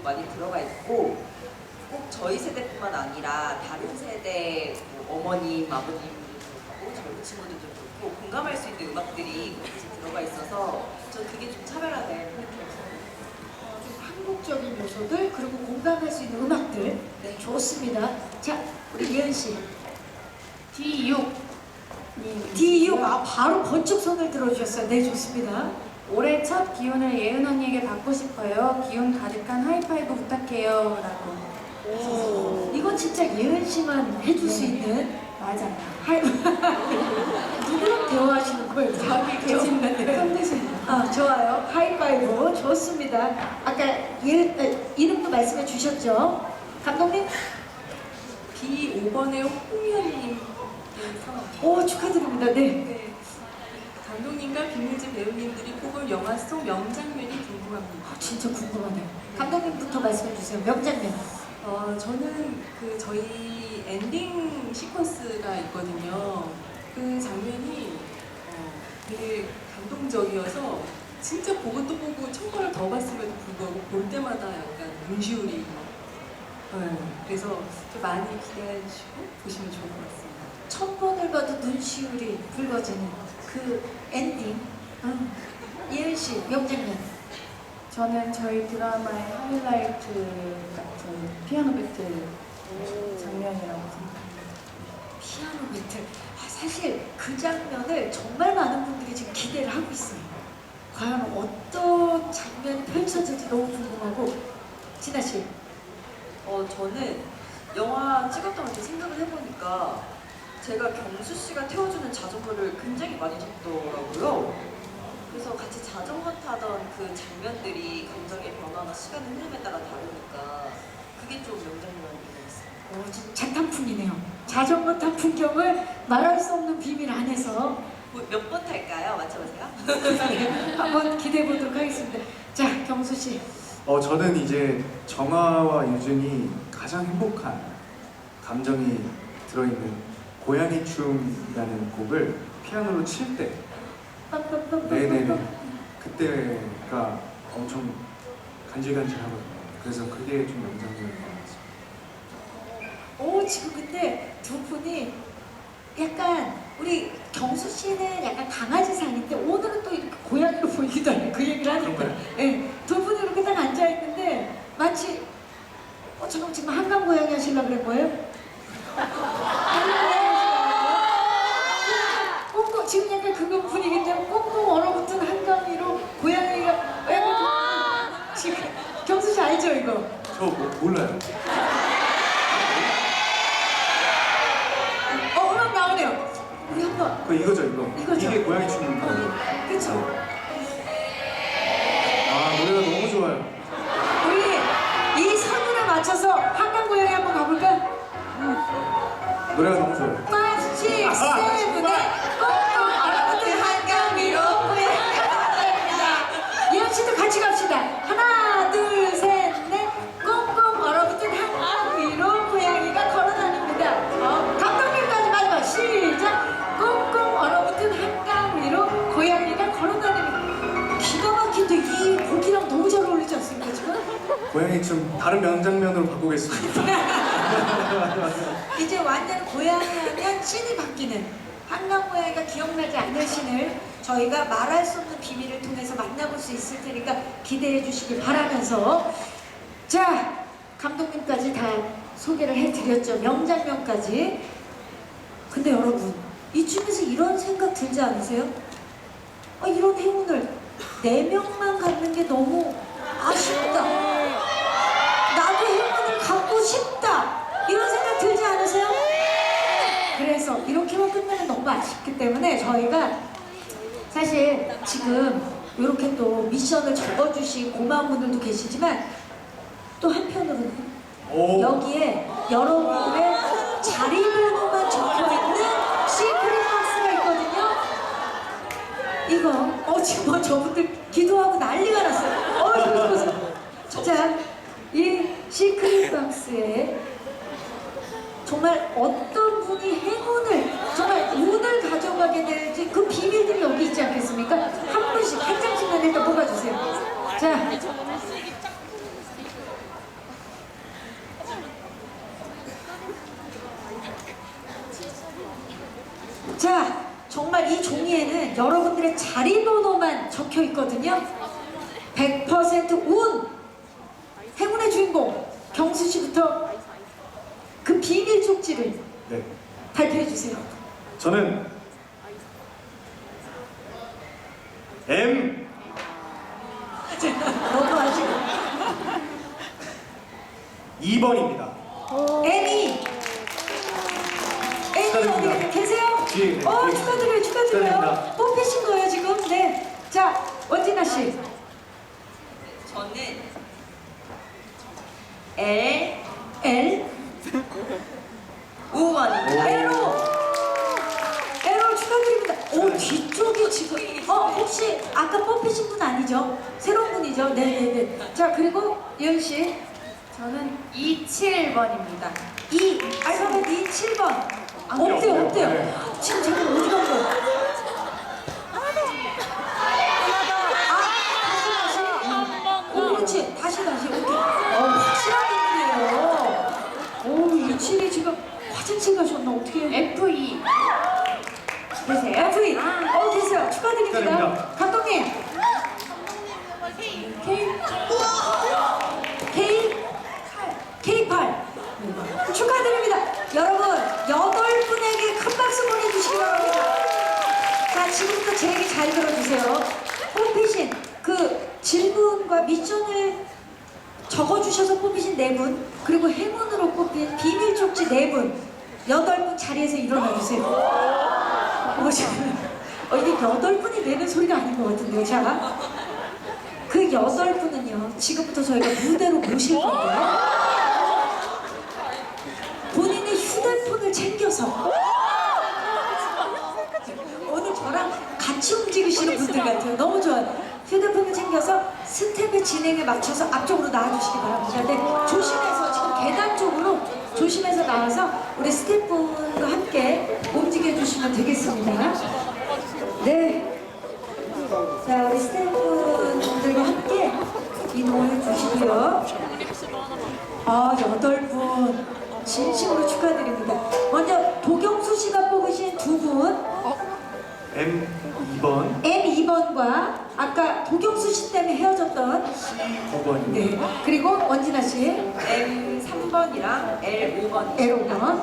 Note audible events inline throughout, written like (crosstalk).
비밀도 많이 들어가 있고 꼭 저희 세대뿐만 아니라 다른 세대 뭐 어머님, 아버님들도 그렇고 젊은 친구들도 그렇고 공감할 수 있는 음악들이 들어가 있어서 전 그게 좀 차별화된 느낌이었어요. 어, 좀 한국적인 요소들 그리고 공감할 수 있는 음악들 네 좋습니다. 자 우리 예은 씨 D6 D6 아 바로 번쩍 손을 들어주셨어요. 네 좋습니다. 올해 첫 기운을 예은 언니에게 받고 싶어요. 기운 가득한 하이파이브 부탁해요. 라고. 이건 진짜 예은 씨만 해줄 수 있는 맞아요. 할 (laughs) 누구랑 대화하시는 거예요? 저기 계시는데 컨디션. 아 좋아요. 하이파이브 좋습니다. 아까 예, 에, 이름도 말씀해 주셨죠? 감독님? B5번의 홍현님 상. 오 축하드립니다. 네. 네. 감독님과 김민지 배우님들이 뽑은 영화 속 명장면이 궁금합니다. 아, 진짜 궁금하네요. 감독님부터 말씀해 주세요. 명장면. 어, 저는 그 저희 엔딩 시퀀스가 있거든요. 그 장면이 어, 되게 감동적이어서 진짜 보고 또 보고 천 번을 더 봤음에도 불구하고 볼 때마다 약간 눈시울이 네, 그래서 좀 많이 기대해 주시고 보시면 좋을 것 같습니다. 천 번을 봐도 눈시울이 붉어지는 그 엔딩. 아, 예은 씨 명장면. 저는 저희 드라마의 하이라이트 같은 피아노 배틀 장면이라고 생각합니다. 피아노 배틀. 아, 사실 그 장면을 정말 많은 분들이 지금 기대를 하고 있어요. 과연 어떤 장면이 펼쳐질지 너무 궁금하고. 진아 씨. 어, 저는 영화 찍었던 걸 생각을 해보니까 제가 경수 씨가 태워주는 자전거를 굉장히 많이 탔더라고요. 그래서 같이 자전거 타던 그 장면들이 감정의 변화나 시간의 흐름에 따라 다르니까 그게 좀 명장면이었어요. 오, 지금 자탄풍이네요. 자전거 탄 풍경을 말할 수 없는 비밀 안에서 뭐몇번 탈까요? 맞춰보세요. (laughs) 한번 기대해 보도록 하겠습니다. 자, 경수 씨. 어, 저는 이제 정아와 유준이 가장 행복한 감정이 들어있는 고양이 춤이라는 곡을 피아노로 칠 때, 네네네, 그때가 엄청 간질간질하거든요. 그래서 그게 좀 명장면인 것 같습니다. 오, 지금 근데 두 분이 약간 우리 경수 씨는 약간 강아지상인데 오늘은 또 이렇게 고양이로 (laughs) 보이기도 하네. 그 얘기를 하니까. 예, 두 분이 이렇게 딱 앉아 있는데 마치 어, 잠깐 지금 한강 고양이 하시려고 그런 거예요? (laughs) 한강 고양이 하시려고? 꽁꽁 지금 약간 그거 분위기인데 꽁꽁 얼어붙은 한강 위로 고양이가 약간 그- 지금 경수 씨 알죠 이거? 저 뭐, 몰라요. 어, 음악 나오네요. 우리 한번 그 이거죠, 이거. 이거죠. 이게 고양이 춤인 거예요. 그쵸? 아, 노래가 너무 좋아요. 우리 이 선율에 맞춰서 한강 고양이 한번 가볼까? 노래가 너무 좋아요. 고양이 춤 다른 명장면으로 바꾸겠습니다. 이제 완전 고양이 하면 씬이 바뀌는 한강 고양이가 기억나지 않을 씬을 저희가 말할 수 없는 비밀을 통해서 만나볼 수 있을 테니까 기대해 주시길 바라면서 자 감독님까지 다 소개를 해드렸죠 명장면까지 근데 여러분 이쯤에서 이런 생각 들지 않으세요? 아, 이런 행운을 네 명만 갖는 게 너무 아쉽다 싶다 이런 생각 들지 않으세요? 그래서 이렇게만 끝나면 너무 아쉽기 때문에 저희가 사실 지금 이렇게 또 미션을 적어주신 고마운 분들도 계시지만 또 한편으로는 오. 여기에 여러분들의 자리번호만 적혀있는 시크릿 박스가 있거든요 이거 어 지금 뭐 저분들 어떤 분이 행운을 정말 운을 가져가게 될지 그 비밀들이 여기 있지 않겠습니까? 한 분씩 한 장씩만 일단 뽑아주세요. 자. 자, 정말 이 종이에는 여러분들의 자리번호만 적혀 있거든요. 100%운! 행운의 주인공 경수 씨부터 그 비밀 쪽지를 네. 발표해 주세요. 저는 M 너무 아직 2번입니다. 애미 애미 축하드립니다. 어디 계세요? 뒤에, 네, 어 뒤에 축하드려요 축하드려요 축하드립니다. 뽑히신 거예요 지금 네 자 원진아 씨 저는 L L 5번입니다. 에로 에로 축하드립니다 오 뒤쪽에 지금 어 혹시 아까 뽑히신 분 아니죠? 새로운 분이죠? 네네네 자 그리고 예은 씨 저는 27번입니다. 이 알파벳 이 7번 아, 네, 어때요 네, 어때요? 네. 지금 잠깐 어디 간 거예요? 아, 오, 그렇지. 다시, 다시. 오케이. 어, 확실하게 있네요. 오, 이 칠이 지금 화장실 가셨나? 어떻게 해? F2. 계세요? F2. 어, 계세요. 축하드립니다. 축하드립니다. 감독님. K. K. K8. 축하드립니다. 여러분, 여덟 분에게 큰 박수 보내주시기 바랍니다. 자, 지금부터 제 얘기 잘 들어주세요. 뽑히신 그 질문과 미션을 적어주셔서 뽑히신 네 분, 그리고 행운으로 뽑힌 비밀 쪽지 네 분, 여덟 분 자리에서 일어나 주세요. 어, 지금, 어, 이게 여덟 분이 내는 소리가 아닌 것 같은데요, 자. 그 여덟 분은요, 지금부터 저희가 무대로 모실 건데요. 본인의 휴대폰을 챙겨서 저랑 같이 움직이시는 분들 같아요. 너무 좋아요. 휴대폰을 챙겨서 스텝의 진행에 맞춰서 앞쪽으로 나와주시기 바랍니다. 네, 조심해서 지금 계단 쪽으로 조심해서 나와서 우리 스태프분과 함께 움직여 주시면 되겠습니다. 네. 자, 우리 스태프분들과 함께 이동을 해주시고요. 아, 여덟 분. 진심으로 축하드립니다. 먼저 도경수 씨가 뽑으신 두 분, M 2번, M2번과 아까 도경수 씨 때문에 헤어졌던 9번입니다. 네 그리고 원진아 씨 M 3번이랑 L 5번. L5번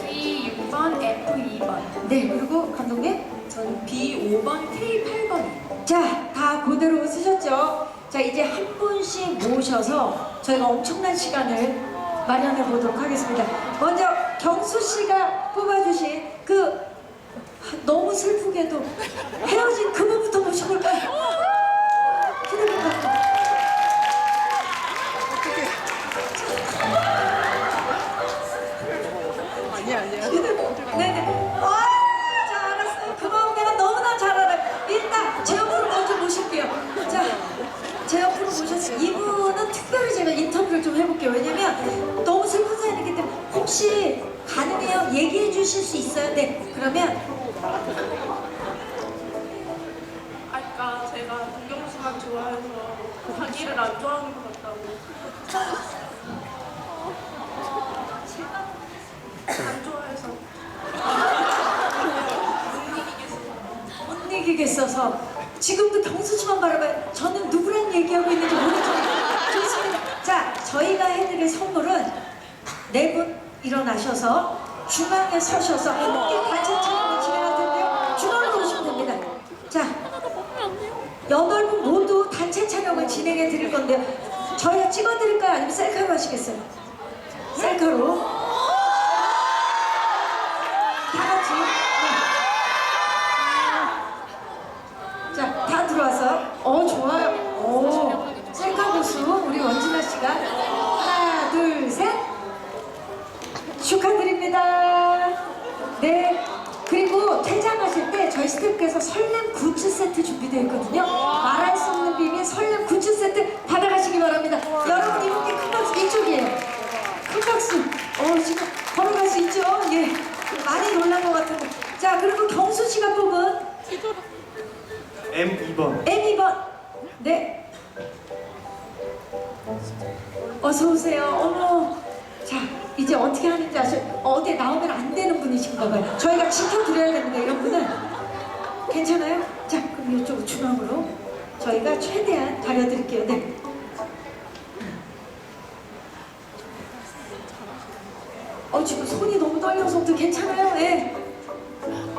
G6번, F2번. 네 그리고 감독님 저는 B 5번, K 8번이에요. 자다 그대로 쓰셨죠? 자 이제 한 분씩 모셔서 저희가 엄청난 시간을 마련해 보도록 하겠습니다. 먼저 경수 씨가 뽑아주신 그 너무 슬프게도 헤어진 그분부터 모셔볼까요? 휴대폰 갖고. 네네. 아, 자, 알았어요. 그 마음 내가 너무나 잘 알아요. 일단 제 옆으로 먼저 모실게요. 자, 제 옆으로 모셨어요. 이분은 특별히 제가 인터뷰를 좀 해볼게요. 왜냐면 너무 슬픈 사연이기 때문에 혹시 가능해요? 얘기해 주실 수 있어요? 네. 그러면 아까 제가 동경수만 좋아해서 자기를 안 좋아하는 것 같다고 안 좋아해서 못 이기겠어서 지금도 경수 씨만 바라봐요. 저는 누구랑 얘기하고 있는지 좋습니다. 자, 저희가 해드릴 선물은 네 분 일어나셔서 중앙에 서셔서 함께 단체 촬영을 진행할 텐데요. 중앙으로 오시면 됩니다. 자, 여덟 분 모두 단체 촬영을 진행해 드릴 건데요. 저희가 찍어 드릴까요? 아니면 셀카로 하시겠어요? 셀카로. 다 같이. 네. 자, 다 들어와서. 어, 좋아요. 오, 셀카 고수 우리 원진아 씨가 하나, 둘, 셋. 축하드립니다. 네. 그리고 퇴장하실 때 저희 스태프께서 설렘 굿즈 세트 준비되어 있거든요. 말할 수 없는 비밀 설렘 굿즈 세트 받아가시기 바랍니다. 여러분 이분께 큰 박수 이쪽이에요. 큰 박수. 어 지금 걸어갈 수 있죠? 예. 많이 놀란 것 같은데. 자 그리고 경수 씨가 뽑은 M 2번, M2번. 네. 어서 오세요. 어머. 자, 이제 어떻게 하는지 아세요? 어디에 나오면 안 되는 분이신가 봐요. 저희가 지켜드려야 됩니다, 이런 분은. 괜찮아요? 자, 그럼 이쪽으로 중앙으로 저희가 최대한 가려드릴게요. 네. 어, 지금 손이 너무 떨려서 괜찮아요? 네.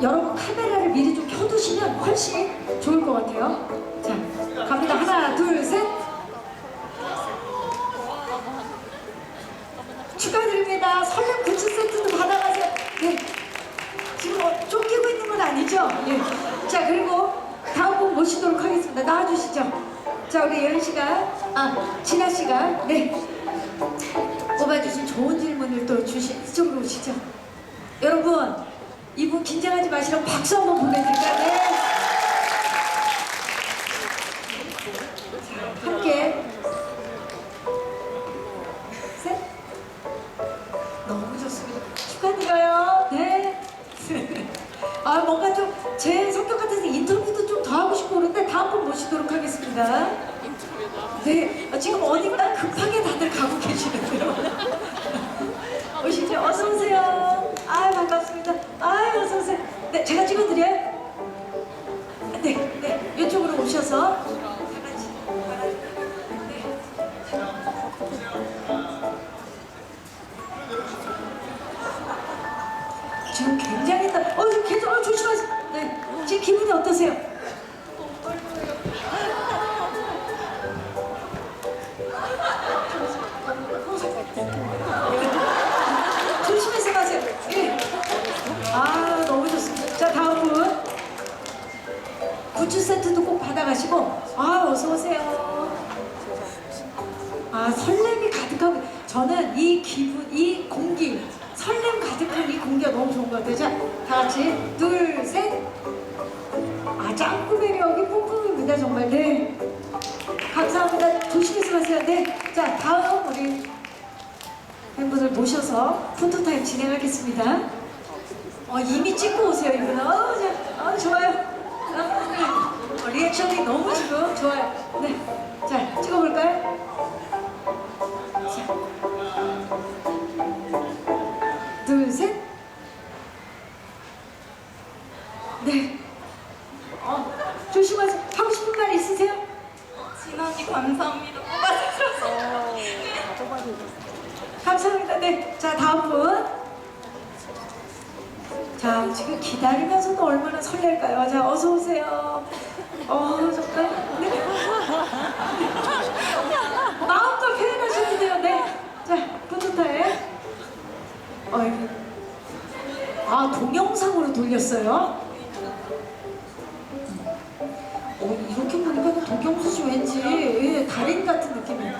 여러분 카메라를 미리 좀 켜두시면 훨씬 좋을 것 같아요. 자, 갑니다. 하나, 둘, 셋. 축하드립니다. 설렘 굿즈 세트도 받아가세요. 네. 지금 어, 쫓기고 있는 건 아니죠? 예. 자, 그리고 다음 분 모시도록 하겠습니다. 나와주시죠. 자, 우리 예은 씨가, 아, 진아 씨가, 네. 뽑아주신 좋은 질문을 또 주신, 이쪽으로 오시죠. 여러분, 이분 긴장하지 마시라고 박수 한번 보내드릴까요? 네. 자, 함께. 셋. 너무 좋습니다. 축하드려요. 네. 아, 뭔가 좀 제 성격 같아서 인터뷰도 좀 더 하고 싶고 그런데 다음 분 모시도록 하겠습니다. 네. 아, 지금 어딘가 급하게 다들 가고 계시는데요. 오시죠. 어서 오세요. 아, 반갑습니다. 아, 어서 오세요. 네, 제가 찍어드려요. 네, 네. 이쪽으로 오셔서. 지금 굉장히 따. 어, 계속 어, 조심하세요. 네. 지금 기분이 어떠세요? 굿즈 세트도 꼭 받아가시고. 아, 어서 오세요. 아, 설렘이 가득하고. 저는 이 기분, 이 공기, 설렘 가득한 이 공기가 너무 좋은 것 같아요. 자, 다 같이. 둘, 셋. 아, 짱구 매력이 뿜뿜입니다, 정말. 네. 감사합니다. 조심해서 가세요. 네. 자, 다음 우리 팬분을 모셔서 포토타임 진행하겠습니다. 어, 이미 찍고 오세요, 이분. 어, 자, 어, 좋아요. 어, 어, 리액션이 너무 지금 좋아요. 네. 자, 찍어볼까요? 자. 둘, 셋. 네. 어, 조심하세요. 하고 싶은 말 있으세요? 진아님 감사합니다. 뽑아주셔서. 감사합니다. 네. 자, 다음 분. 자, 지금 기다리면서도 얼마나 설렐까요? 자, 어서 오세요. 어, 정말. 네. 마음껏 표현하셔도 돼요. 네. 자, 포토타임. 어이. 아, 동영상으로 돌렸어요? 어, 이렇게 보니까 도경수 씨 왠지 예, 달인 같은 느낌이에요.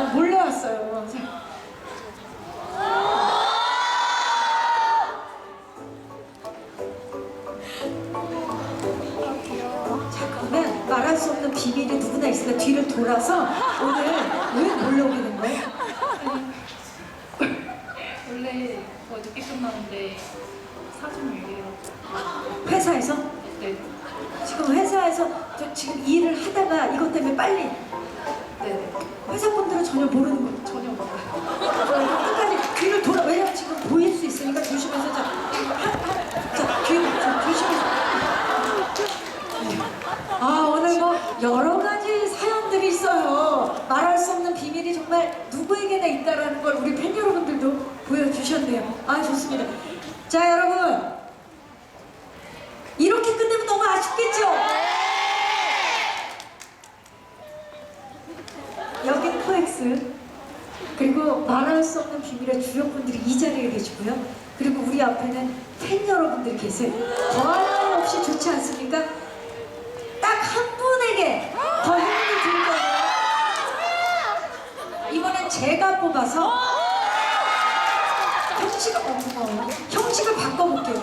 아, 몰래 왔어요. 그러면 말할 수 없는 비밀이 누구나 있으니까 뒤를 돌아서 오늘 왜 몰려오게 된 거예요? 원래 더 늦게 끝나는데 사진 얘기해요. 회사에서? 네. 지금 회사에서 저 지금 일을 하다가 이것 때문에 빨리. 회사분들은 전혀 모르는 거예요. 전혀 몰라요. 끝까지 뒤를 돌아 왜냐면 지금 보일 수 있으니까 조심해서 자, 자 뒤를 좀 조심해서 아 오늘 뭐 여러 가지 사연들이 있어요 말할 수 없는 비밀이 정말 누구에게나 있다라는 걸 우리 팬 여러분들도 보여주셨네요 아 좋습니다 자 여러분 이렇게 끝내면 너무 아쉽겠죠? 여 긴 코엑스 그리고 말할 수 없는 비밀의 주역분들이 이 자리에 계시고요. 그리고 우리 앞에는 팬 여러분들이 계세요. 더할 없이 좋지 않습니까? 딱 한 분에게 더 행운을 드릴 거예요. 제가 뽑아서 형식을 어, 고마워요. 형식을 바꿔볼게요.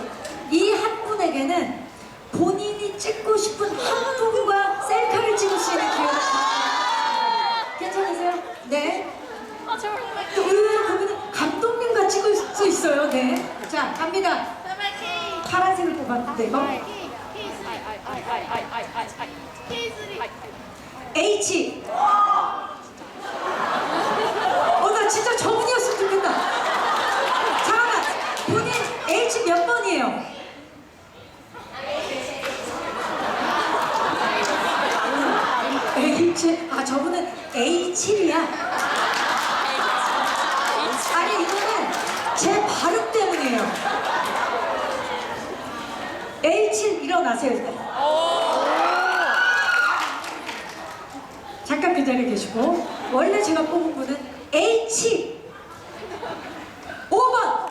이 한 분에게는 본인이 찍고 싶은 한 분과 셀카를 찍을 수 있는 기회가 있습니다. 네. 또 의외로 그러면 감독님과 찍을 수 있어요. 네. 자, 갑니다. 파란색을 뽑았는데 이거 H. 어, 나 진짜 저분이었으면 좋겠다. 잠깐만, 본인 H 몇 번이에요? H, 아 저분은 A7이야. 아니 이거는 제 발음 때문이에요. A7 일어나세요 일단. 잠깐 기다려 계시고 원래 제가 뽑은 분은 H 5번